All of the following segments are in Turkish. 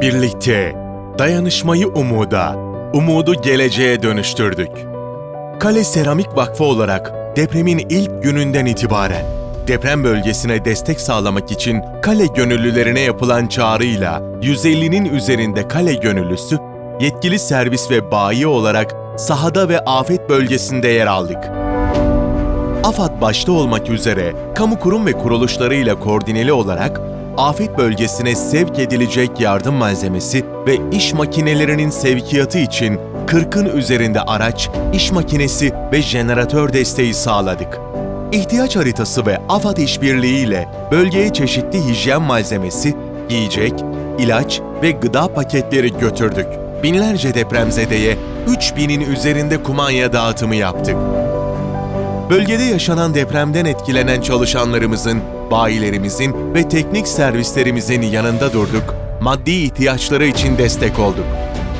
Birlikte dayanışmayı umuda, umudu geleceğe dönüştürdük. Kale Seramik Vakfı olarak depremin ilk gününden itibaren deprem bölgesine destek sağlamak için kale gönüllülerine yapılan çağrıyla 150'nin üzerinde kale gönüllüsü yetkili servis ve bayi olarak sahada ve afet bölgesinde yer aldık. AFAD başta olmak üzere kamu kurum ve kuruluşlarıyla koordineli olarak afet bölgesine sevk edilecek yardım malzemesi ve iş makinelerinin sevkiyatı için 40'ın üzerinde araç, iş makinesi ve jeneratör desteği sağladık. İhtiyaç haritası ve AFAD işbirliğiyle bölgeye çeşitli hijyen malzemesi, giyecek, ilaç ve gıda paketleri götürdük. Binlerce depremzedeye 3000'in üzerinde kumanya dağıtımı yaptık. Bölgede yaşanan depremden etkilenen çalışanlarımızın, bayilerimizin ve teknik servislerimizin yanında durduk, maddi ihtiyaçları için destek olduk.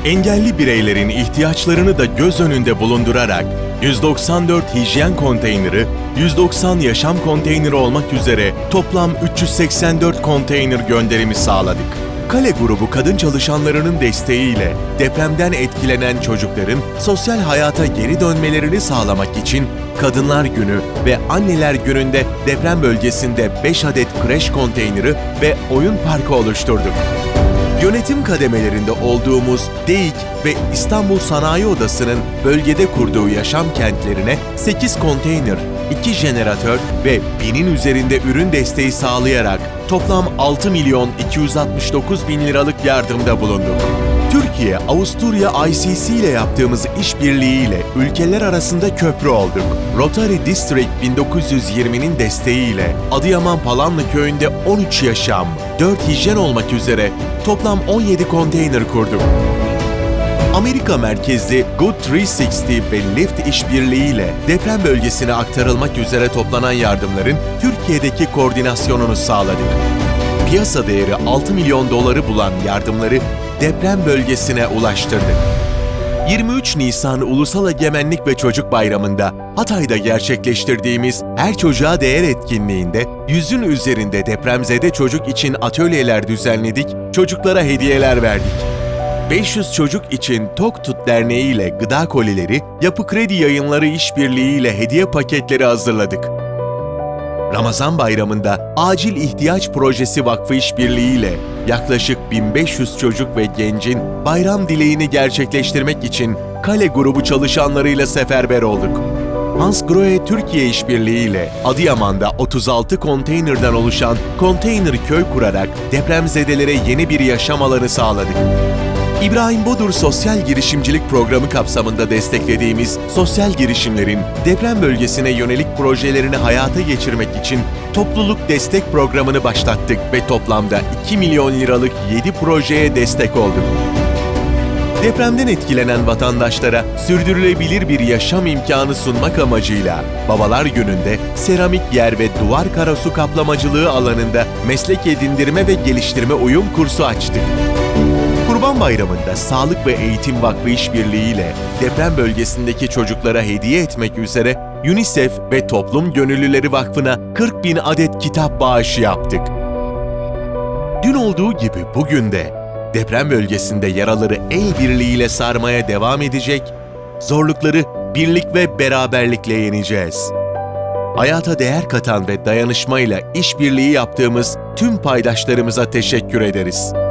Engelli bireylerin ihtiyaçlarını da göz önünde bulundurarak 194 hijyen konteyneri, 190 yaşam konteyneri olmak üzere toplam 384 konteyner gönderimi sağladık. Kale grubu kadın çalışanlarının desteğiyle depremden etkilenen çocukların sosyal hayata geri dönmelerini sağlamak için Kadınlar Günü ve Anneler Günü'nde deprem bölgesinde 5 adet kreş konteyneri ve oyun parkı oluşturduk. Yönetim kademelerinde olduğumuz DEİK ve İstanbul Sanayi Odası'nın bölgede kurduğu yaşam kentlerine 8 konteyner, 2 jeneratör ve binin üzerinde ürün desteği sağlayarak toplam 6 milyon 269 bin liralık yardımda bulunduk. Türkiye, Avusturya ICC ile yaptığımız işbirliğiyle ülkeler arasında köprü olduk. Rotary District 1920'nin desteğiyle Adıyaman Palanlı köyünde 13 yaşam, 4 hijyen olmak üzere toplam 17 konteyner kurduk. Amerika merkezli Good 360 ve Lift işbirliğiyle deprem bölgesine aktarılmak üzere toplanan yardımların Türkiye'deki koordinasyonunu sağladık. Piyasa değeri 6 milyon doları bulan yardımları deprem bölgesine ulaştırdık. 23 Nisan Ulusal Egemenlik ve Çocuk Bayramı'nda Hatay'da gerçekleştirdiğimiz Her Çocuğa Değer etkinliğinde yüzün üzerinde depremzede çocuk için atölyeler düzenledik, çocuklara hediyeler verdik. 500 çocuk için Tok Tut Derneği ile gıda kolileri, Yapı Kredi Yayınları İşbirliği ile hediye paketleri hazırladık. Ramazan bayramında Acil İhtiyaç Projesi Vakfı İşbirliği ile yaklaşık 1500 çocuk ve gencin bayram dileğini gerçekleştirmek için Kale grubu çalışanlarıyla seferber olduk. Hans Grohe Türkiye İşbirliği ile Adıyaman'da 36 konteynerden oluşan konteyner köy kurarak depremzedelere yeni bir yaşam alanı sağladık. İbrahim Bodur Sosyal Girişimcilik Programı kapsamında desteklediğimiz sosyal girişimlerin deprem bölgesine yönelik projelerini hayata geçirmek için topluluk destek programını başlattık ve toplamda 2 milyon liralık 7 projeye destek olduk. Depremden etkilenen vatandaşlara sürdürülebilir bir yaşam imkanı sunmak amacıyla Babalar Günü'nde seramik yer ve duvar karosu kaplamacılığı alanında meslek edindirme ve geliştirme uyum kursu açtık. Kurban Bayramı'nda Sağlık ve Eğitim Vakfı İşbirliği ile deprem bölgesindeki çocuklara hediye etmek üzere UNICEF ve Toplum Gönüllüleri Vakfı'na 40 bin adet kitap bağışı yaptık. Dün olduğu gibi bugün de deprem bölgesinde yaraları el birliğiyle sarmaya devam edecek, zorlukları birlik ve beraberlikle yeneceğiz. Hayata değer katan ve dayanışmayla işbirliği yaptığımız tüm paydaşlarımıza teşekkür ederiz.